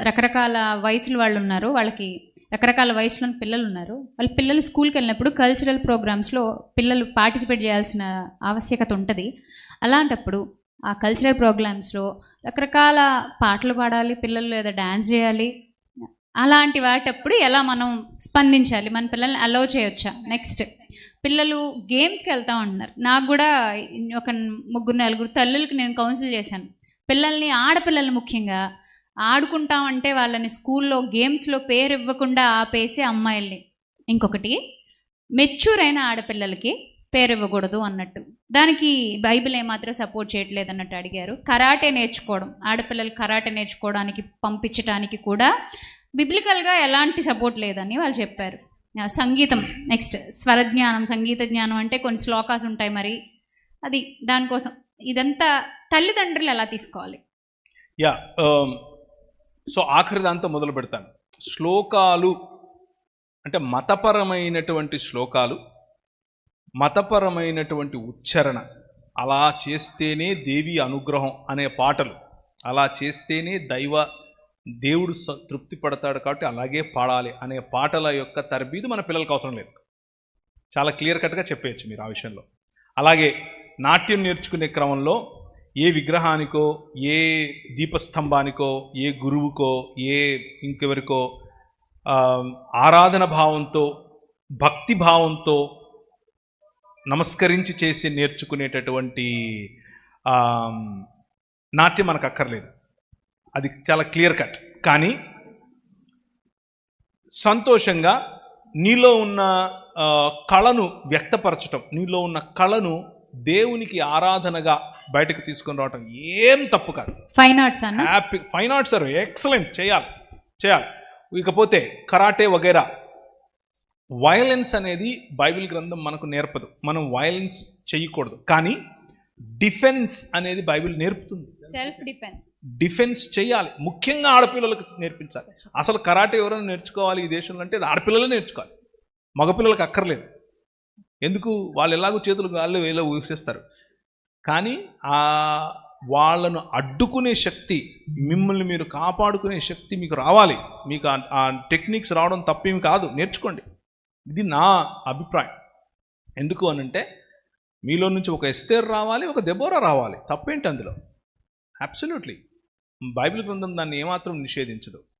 రకరకాల వయసులు వాళ్ళు ఉన్నారు వాళ్ళకి రకరకాల వయసులోని పిల్లలు ఉన్నారు వాళ్ళ పిల్లలు స్కూల్కి వెళ్ళినప్పుడు కల్చరల్ ప్రోగ్రామ్స్లో పిల్లలు పార్టిసిపేట్ చేయాల్సిన ఆవశ్యకత ఉంటుంది. అలాంటప్పుడు ఆ కల్చరల్ ప్రోగ్రామ్స్లో రకరకాల పాటలు పాడాలి పిల్లలు లేదా డ్యాన్స్ చేయాలి. అలాంటి వాటప్పుడు ఎలా మనం స్పందించాలి? మన పిల్లల్ని అలౌ చేయొచ్చా? నెక్స్ట్ పిల్లలు గేమ్స్కి వెళ్తా ఉంటున్నారు. నాకు కూడా ఒక ముగ్గురు నలుగురు తల్లులకి నేను కౌన్సిల్ చేశాను. పిల్లల్ని ఆడపిల్లలు ముఖ్యంగా ఆడుకుంటామంటే వాళ్ళని స్కూల్లో గేమ్స్లో పేరు ఇవ్వకుండా ఆపేసి అమ్మాయిల్ని. ఇంకొకటి మెచ్యూర్ అయిన ఆడపిల్లలకి పేరు ఇవ్వకూడదు అన్నట్టు. దానికి బైబిల్ ఏమాత్రం సపోర్ట్ చేయట్లేదు అన్నట్టు అడిగారు. కరాటే నేర్చుకోవడం ఆడపిల్లలు కరాటే నేర్చుకోవడానికి పంపించడానికి కూడా బిబ్లికల్గా ఎలాంటి సపోర్ట్ లేదని వాళ్ళు చెప్పారు. సంగీతం నెక్స్ట్ స్వరజ్ఞానం సంగీత జ్ఞానం అంటే కొన్ని శ్లోకాస్ ఉంటాయి మరి. అది దానికోసం ఇదంతా తల్లిదండ్రులు ఎలా తీసుకోవాలి? యా సో ఆఖరి దాంతో మొదలు పెడతాను. శ్లోకాలు అంటే మతపరమైనటువంటి శ్లోకాలు మతపరమైనటువంటి ఉచ్చారణ అలా చేస్తేనే దేవి అనుగ్రహం అనే పాటలు అలా చేస్తేనే దైవ దేవుడు స- తృప్తి పడతాడు కాబట్టి అలాగే పాడాలి అనే పాటల యొక్క తరబీదు మన పిల్లలకు అవసరం లేదు. చాలా క్లియర్ కట్గా చెప్పేయచ్చు మీరు ఆ విషయంలో. అలాగే నాట్యం నేర్చుకునే క్రమంలో ఏ విగ్రహానికో ఏ దీపస్తంభానికో ఏ గురువుకో ఏ ఇంకెవరికో ఆరాధన భావంతో భక్తి భావంతో నమస్కరించి చేసి నేర్చుకునేటటువంటి నాట్యం మనకు అక్కర్లేదు అది చాలా క్లియర్ కట్. కానీ సంతోషంగా నీలో ఉన్న కళను వ్యక్తపరచటం నీలో ఉన్న కళను దేవునికి ఆరాధనగా బయటకు తీసుకొని రావటం ఏం తప్పు కాదు. ఫైన్ ఆర్ట్స్ అన్న? Happy fine arts sir excellent చేయాలి చేయాలి. ఇకపోతే కరాటే వగైరా. వయలెన్స్ అనేది బైబిల్ గ్రంథం మనకు నేర్పదు. మనం వయలెన్స్ చేయకూడదు. కానీ డిఫెన్స్ అనేది బైబిల్ నేర్పుతుంది. సెల్ఫ్ డిఫెన్స్ డిఫెన్స్ చేయాలి. ముఖ్యంగా ఆడపిల్లలకు నేర్పించాలి. అసలు కరాటే ఎవరైనా నేర్చుకోవాలి ఈ దేశంలో అంటే ఆడపిల్లలే నేర్చుకోవాలి. మగపిల్లలకు అక్కర్లేదు. ఎందుకు? వాళ్ళు ఎలాగో చేతులు గాల్లో వేలో ఊసేస్తారు. కానీ ఆ వాళ్ళను అడ్డుకునే శక్తి మిమ్మల్ని మీరు కాపాడుకునే శక్తి మీకు రావాలి. మీకు ఆ- టెక్నిక్స్ రావడం తప్పేమి కాదు. నేర్చుకోండి. ఇది నా అభిప్రాయం. ఎందుకు అనంటే మీలో నుంచి ఒక ఎస్తేర్ రావాలి ఒక దెబోరా రావాలి. తప్పేంటి అందులో? అబ్సల్యూట్లీ బైబిల్ గ్రంథం దాన్ని ఏమాత్రం నిషేధించదు.